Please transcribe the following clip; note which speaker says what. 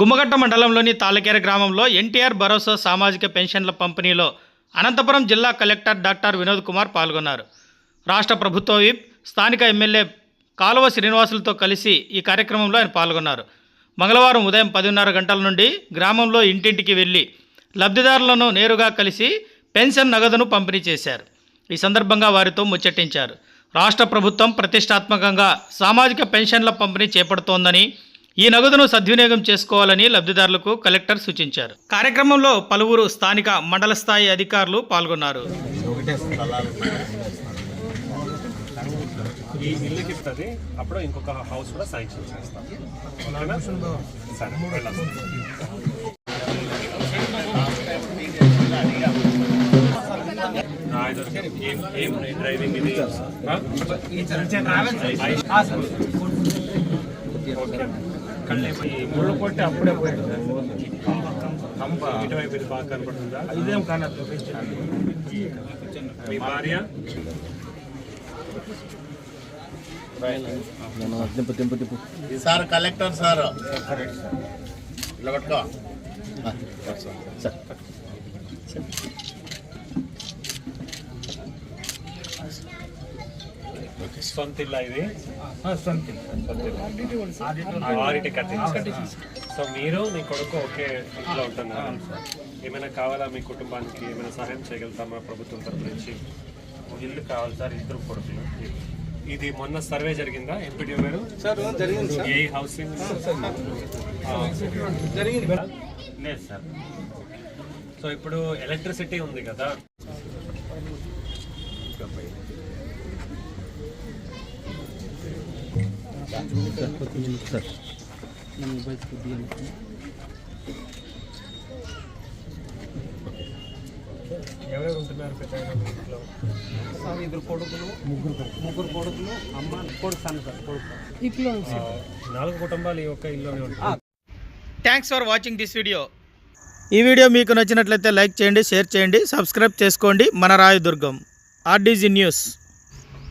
Speaker 1: గుమ్మగట్ట మండలంలోని తాళకేర గ్రామంలో ఎన్టీఆర్ భరోసా సామాజిక పెన్షన్ల పంపిణీలో అనంతపురం జిల్లా కలెక్టర్ డాక్టర్ వినోద్ కుమార్ పాల్గొన్నారు. రాష్ట్ర ప్రభుత్వ విప్ స్థానిక ఎమ్మెల్యే కాలువ శ్రీనివాసులతో కలిసి ఈ కార్యక్రమంలో ఆయన పాల్గొన్నారు. మంగళవారం ఉదయం పదిన్నర గంటల నుండి గ్రామంలో ఇంటింటికి వెళ్ళి లబ్ధిదారులను నేరుగా కలిసి పెన్షన్ నగదును పంపిణీ చేశారు. ఈ సందర్భంగా వారితో ముచ్చటించారు. రాష్ట్ర ప్రభుత్వం ప్రతిష్టాత్మకంగా సామాజిక పెన్షన్ల పంపిణీ చేపడుతోందని ఈ నగదును సద్వినియోగం చేసుకోవాలని లబ్ధిదారులకు కలెక్టర్ సూచించారు కార్యక్రమంలో పలువురు స్థానిక మండల స్థాయి అధికారులు పాల్గొన్నారు
Speaker 2: ఈ ఇల్లుకి ఇస్తుంది అప్పుడు ఇంకొక హౌస్ కూడా శాంక్షన్ చేస్తాం? సరే. ఏం- డ్రైవింగ్ ఇది? ఓకే. ముళ్ళు కొట్టి అప్పుడే కంప ఇటువైపు ఇది బాగా కనపడుతుందా? ఇదేం కానట్టు మీ భార్య?
Speaker 3: Sir collector sir. ఇలా పట్టుకో.
Speaker 2: సొంత ఇల్లా ఇది సొంత వారిటి కట్టించారు సో మీరు మీ కొడుకు ఒకే ఇంట్లో ఉంటున్నారు. ఏమైనా కావాలా మీ కుటుంబానికి? ఏమైనా సహాయం చేయగలుగుతామా ప్రభుత్వం తరపు నుంచి?
Speaker 4: ఇల్లు కావాలి సార్ ఇద్దరు కొడుకులు?
Speaker 2: ఇది మొన్న సర్వే జరిగిందా? ఎంపీడీ గారు?
Speaker 4: సార్ జరిగింది సార్.
Speaker 2: ఏ హౌసింగ్?
Speaker 4: జరిగింది. లేదు సార్.
Speaker 2: సో ఇప్పుడు ఎలక్ట్రిసిటీ ఉంది కదా. ఎవరెవరు ఉంటున్నారు ఇంట్లో
Speaker 5: సార్ ఇద్దరు కొడుకులు ముగ్గురు ముగ్గురు కొడుకులు అమ్మ కొడుకు సన్న సార్ కొడుకు
Speaker 2: ఆ, నాలుగు కుటుంబాలు ఈ ఒక్క ఇల్లునే ఉంటాయి
Speaker 1: thanks for watching this video ఈ వీడియో మీకు నచ్చినట్లయితే లైక్ చేయండి షేర్ చేయండి సబ్స్క్రైబ్ చేసుకోండి. మన రాయదుర్గం ఆర్డీజీ న్యూస్